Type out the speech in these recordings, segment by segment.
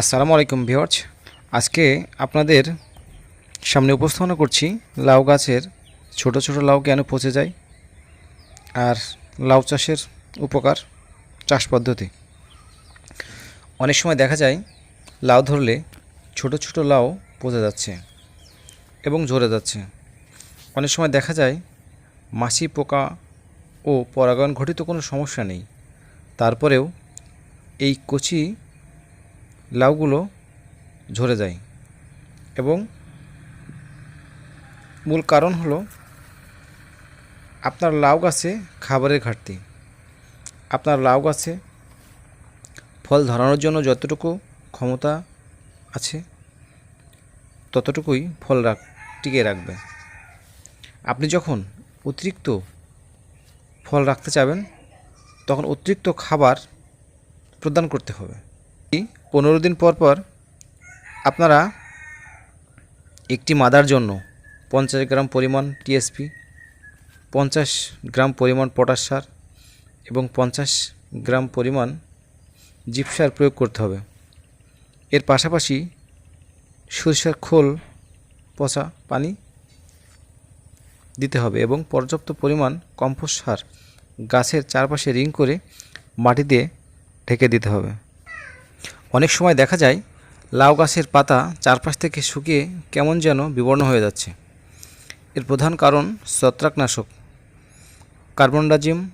আসসালামু আলাইকুম ভিওয়ার্স আজকে আপনাদের সামনে উপস্থাপনা করছি লাউ গাছের ছোট ছোট লাউ কেন পচে যায় আর লাউ চাষের উপকার চাষ পদ্ধতি। অনেক সময় দেখা যায় লাউ ধরলে ছোট ছোট লাউ পচে যাচ্ছে এবং ঝরে যাচ্ছে। অনেক সময় দেখা যায় মাছি পোকা ও পরাগায়ন ঘটিত কোনো সমস্যা নেই। তারপরেও এই কচি লাউগুলো ঝরে যায়। এবং মূল কারণ হলো আপনার লাউ গাছে খাবারের ঘাটতি। আপনার লাউ গাছে ফল ধরানোর জন্য যতটুকু ক্ষমতা আছে, ততটুকুই ফল রাখ টিকে রাখবে। আপনি যখন অতিরিক্ত ফল রাখতে চাবেন, তখন অতিরিক্ত খাবার প্রদান করতে হবে। পনেরো দিন পর পর আপনারা একটি মাদার জন্য পঞ্চাশ গ্রাম পরিমাণ টিএসপি, পঞ্চাশ গ্রাম পরিমাণ পটাশ সার এবং পঞ্চাশ গ্রাম পরিমাণ জিপসার প্রয়োগ করতে হবে। এর পাশাপাশি সরিষার খোল, পচা পানি দিতে হবে এবং পর্যাপ্ত পরিমাণ কম্পোস্ট সার গাছের চারপাশে রিং করে মাটিতে ঢেকে দিতে হবে। অনেক সময় দেখা যায় লাউ গাছের পাতা চারপাশ থেকে শুকিয়ে কেমন যেন বিবর্ণ হয়ে যাচ্ছে। এর প্রধান কারণ ছত্রাকনাশক। কার্বনডাজিম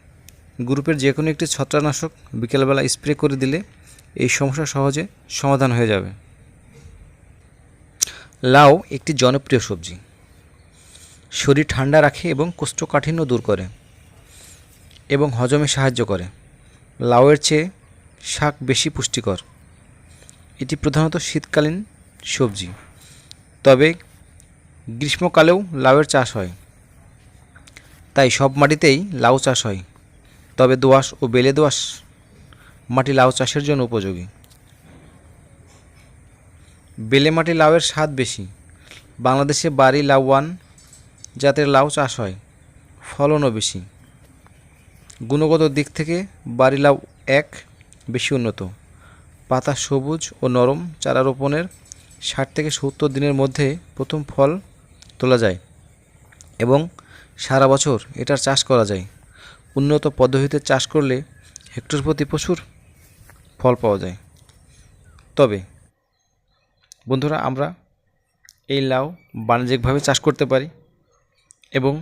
গ্রুপের যে কোনো একটি ছত্রাকনাশক বিকেলবেলা স্প্রে করে দিলে এই সমস্যা সহজে সমাধান হয়ে যাবে। লাউ একটি জনপ্রিয় সবজি। শরীর ঠান্ডা রাখে এবং কোষ্ঠকাঠিন্য দূর করে এবং হজমে সাহায্য করে। লাউয়ের চেয়ে শাক বেশি পুষ্টিকর। এটি প্রধানত শীতকালীন সবজি। তবে গ্রীষ্মকালেও লাউয়ের চাষ হয়। তাই সব মাটিতেই লাউ চাষ হয়। তবে দোআঁশ ও বেলে দোআঁশ মাটি লাউ চাষের জন্য উপযোগী। বেলে মাটি লাউয়ের স্বাদ বেশি। বাংলাদেশে বাড়ি লাউ ওয়ান জাতের লাউ চাষ হয়, ফলনও বেশি। গুণগত দিক থেকে বাড়ি লাউ এক, বেশি উন্নত। পাতা সবুজ ও নরম চারা রোপণের ষাট থেকে সত্তর দিনের মধ্যে প্রথম ফল তোলা যায় এবং সারা বছর এটার চাষ করা যায়। উন্নত পদ্ধতিতে চাষ করলে হেক্টর প্রতি প্রচুর ফল পাওয়া যায়। তবে, বন্ধুরা, আমরা এই লাউ বাণিজ্যিকভাবে চাষ করতে পারি এবং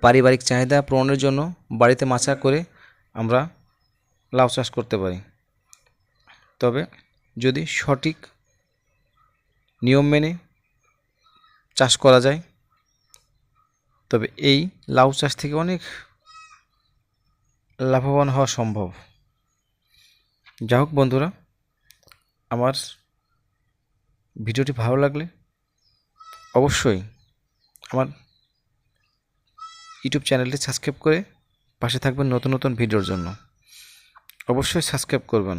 পারিবারিক চাহিদা পূরণের জন্য বাড়িতে মাচা করে আমরা লাউ চাষ করতে পারি। তবে যদি সঠিক নিয়ম মেনে চাষ করা যায়, তবে এই লাউ চাষ থেকে অনেক লাভবান হওয়া সম্ভব। যা হোক বন্ধুরা, আমার ভিডিওটি ভালো লাগলে অবশ্যই আমার ইউটিউব চ্যানেলটি সাবস্ক্রাইব করে পাশে থাকবেন নতুন নতুন ভিডিওর জন্য। অবশ্যই সাবস্ক্রাইব করবেন।